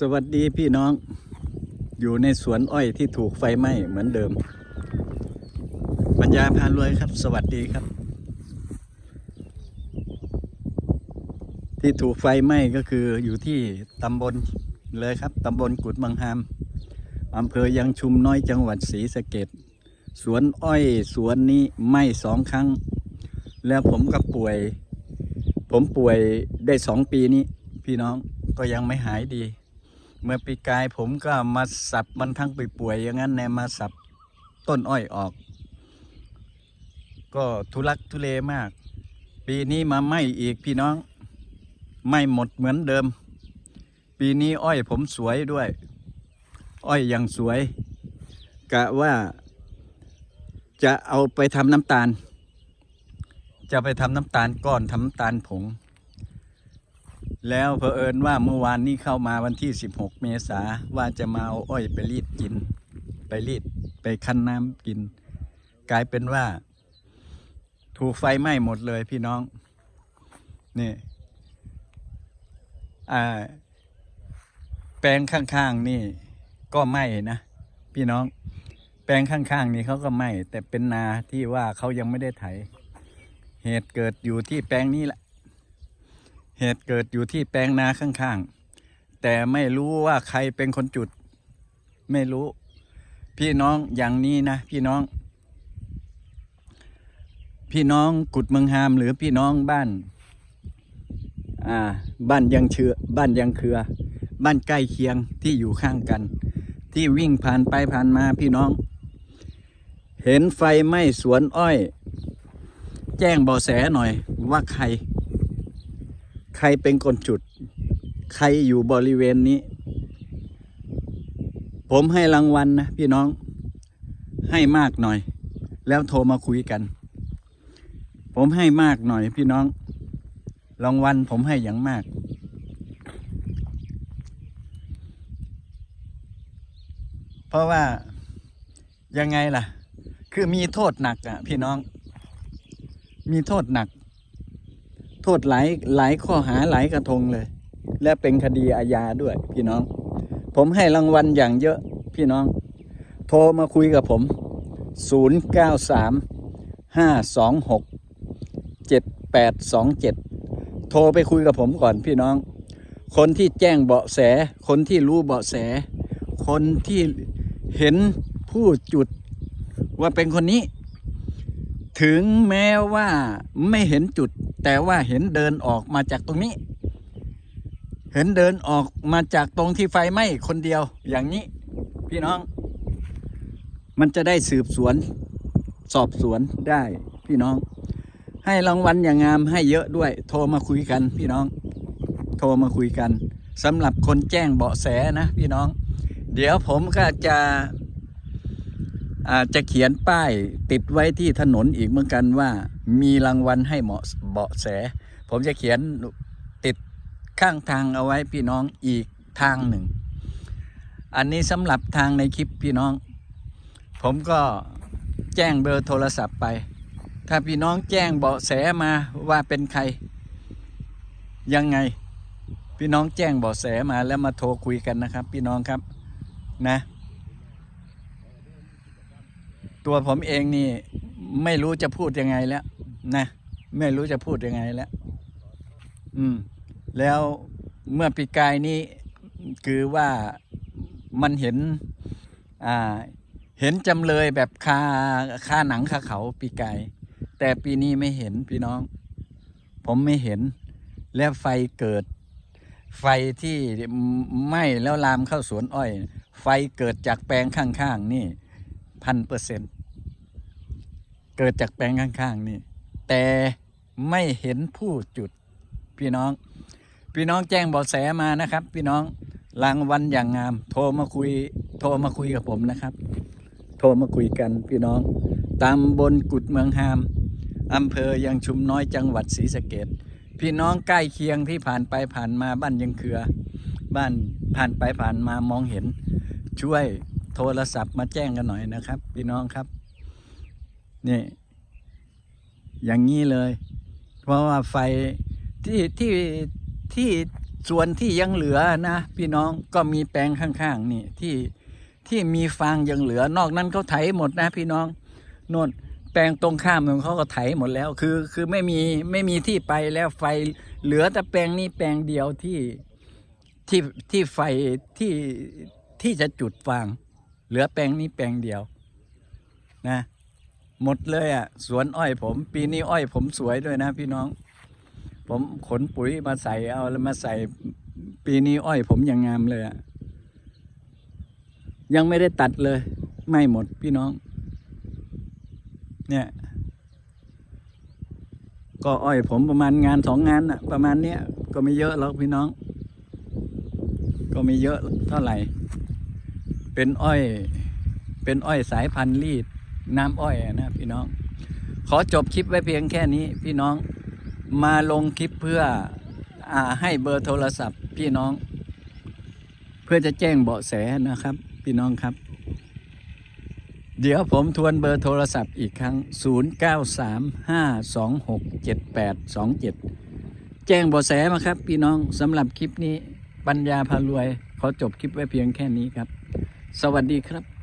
สวัสดีพี่น้อง อยู่ในสวนอ้อยที่ถูกไฟไหม้เหมือนเดิม ปัญญาพารวยครับ สวัสดีครับ ที่ถูกไฟไหม้ก็คืออยู่ที่ตำบลเลยครับตำบลกุดบางฮามอำเภอยังชุมน้อยจังหวัดศรีสะเกดสวนอ้อยสวนนี้ไหม้สองครั้ง แล้วผมก็ป่วย ผมป่วยได้สองปีนี้ พี่น้องก็ยังไม่หายดี เมื่อปีกายผมก็มาสับมันทั้งไปป่วยอย่างนั้นแนมาสับต้นอ้อยออก ก็ทุลักทุเลมาก ปีนี้มาไหมอีกพี่น้องไหม้หมดเหมือนเดิม ปีนี้อ้อยผมสวยด้วย อ้อยยังสวย กะว่า จะเอาไปทำน้ำตาล จะไปทำน้ำตาลก้อนทำน้ำตาลผง แล้วเผอิญว่าเมื่อวานนี้เข้ามาวันที่ 16 เมษาว่าจะมาเอาอ้อยไปรีดกิน ไปรีดไปคั้นน้ำกิน กลายเป็นว่า ถูกไฟไหม้หมดเลยพี่น้อง นี่แปลงข้างๆนี่ก็ไหม้นะพี่น้อง แปลงข้างๆนี่เขาก็ไหม้แต่เป็นนาที่ว่าเขายังไม่ได้ไถ เหตุเกิดอยู่ที่แปลงนี้แหละ เหตุเกิดอยู่ที่แปลงนาข้างๆ แต่ไม่รู้ว่าใครเป็นคนจุด ไม่รู้ พี่น้องอย่างนี้นะ พี่น้อง พี่น้องกุดเมืองฮามหรือพี่น้องบ้าน อ่า บ้านยังเชือบ้านยังเครือ บ้านใกล้เคียงที่อยู่ข้างกัน ที่วิ่งผ่านไปผ่านมาพี่น้อง เห็นไฟไหม้สวนอ้อย แจ้งเบาะแสหน่อยว่าใคร ใครเป็นคนจุด ใครอยู่บริเวณนี้ ผมให้รางวัลนะพี่น้อง ให้มากหน่อย แล้วโทรมาคุยกัน ผมให้มากหน่อยพี่น้อง รางวัลผมให้อย่างมาก เพราะว่ายังไงล่ะ คือมีโทษหนักอะ พี่น้อง มีโทษหนัก โทษหลายหลายข้อหาหลายกระทงเลย และเป็นคดีอาญาด้วย พี่น้อง ผมให้รางวัลอย่างเยอะพี่น้อง โทรมาคุยกับผม 0 9 3 5 2 6 7 8 2 7 โทรไปคุยกับผมก่อนพี่น้อง คนที่แจ้งเบาะแส คนที่รู้เบาะแส คนที่เห็นผู้จุดว่าเป็นคนนี้ ถึงแม้ว่าไม่เห็นจุด แต่ว่าเห็นเดินออกมาจากตรงนี้ เห็นเดินออกมาจากตรงที่ไฟไหม้คนเดียวอย่างนี้ พี่น้อง มันจะได้สืบสวน สอบสวนได้พี่น้อง ให้รางวัลอย่างงามให้เยอะด้วย โทรมาคุยกัน พี่น้อง โทรมาคุยกันสำหรับคนแจ้งเบาะแสนะพี่น้อง เดี๋ยวผมก็จะอาจจะเขียนป้ายติดไว้ที่ถนนอีกเหมือนกันว่า มีรางวัลให้เหมาะเบาะแส ผมจะเขียนติดข้างทางเอาไว้พี่น้องอีกทางหนึ่ง อันนี้สำหรับทางในคลิปพี่น้อง ผมก็แจ้งเบอร์โทรศัพท์ไป ถ้าพี่น้องแจ้งเบาะแสมาว่าเป็นใคร ยังไง พี่น้องแจ้งเบาะแสมาแล้วมาโทรคุยกันนะครับ พี่น้องครับนะ ตัวผมเองนี่ไม่รู้จะพูดยังไงแล้ว นะ ไม่รู้จะพูดยังไงแล้ว อืม แล้วเมื่อปีกายนี้คือว่ามันเห็น อ่า เห็นจำเลยแบบคาคาหนังคาเขาปีกาย แต่ปีนี้ไม่เห็นพี่น้อง ผมไม่เห็น แล้วไฟเกิด ไฟที่ไหม้แล้วลามเข้าสวนอ้อย ไฟเกิดจากแปลงข้างๆนี่พันเปอร์เซ็นต์เกิดจากแปลงข้างๆนี่ แต่ไม่เห็นผู้จุดพี่น้อง พี่น้องแจ้งเบาะแสมานะครับ พี่น้องรางวัลอย่างงาม โทรมาคุย โทรมาคุยกับผมนะครับ โทรมาคุยกันพี่น้องตามบนกุดเมืองฮามอำเภอยังชุมน้อยจังหวัดศรีสะเกดพี่น้องใกล้เคียงที่ผ่านไปผ่านมาบ้านยังเคือ บ้านผ่านไปผ่านมามองเห็น ช่วยโทรศัพท์มาแจ้งกันหน่อยนะครับ พี่น้องครับ นี่ อย่างนี้เลย เพราะว่าไฟที่ที่ที่ส่วนที่ยังเหลือนะพี่น้องก็มีแปลงข้างๆนี่ที่ที่มีฟางยังเหลือนอกนั้นเขาไถหมดนะพี่น้องโน่นแปลงตรงข้ามของเขาก็ไถหมดแล้ว คือคือไม่มีไม่มีที่ไปแล้วไฟเหลือแต่แปลงนี้แปลงเดียวที่ที่ที่ไฟที่ที่จะจุดฟาง เหลือแปลงนี้แปลงเดียวนะ หมดเลยอะ สวนอ้อยผม ปีนี้อ้อยผมสวยด้วยนะพี่น้อง ผมขนปุ๋ยมาใส่เอาแล้วมาใส่ ปีนี้อ้อยผมยังงามเลยอะ ยังไม่ได้ตัดเลย ไม่หมดพี่น้อง เนี่ย ก็อ้อยผมประมาณงานสองงานอะ ประมาณเนี้ยก็ไม่เยอะหรอกพี่น้อง ก็ไม่เยอะเท่าไหร่ เป็นอ้อย เป็นอ้อยสายพันธุ์รีด น้ำอ้อยนะพี่น้อง ขอจบคลิปไว้เพียงแค่นี้ พี่น้องมาลงคลิปเพื่ออให้เบอร์โทรศัพท์พี่น้อง เพื่อจะแจ้งเบาะแสนะครับ พี่น้องครับ เดี๋ยวผมทวนเบอร์โทรศัพท์อีกครั้ง 0935267827 แจ้งเบาะแสมาครับ พี่น้องสำหรับคลิปนี้ปัญญาพารวย ขอจบคลิปไว้เพียงแค่นี้ครับ สวัสดีครับ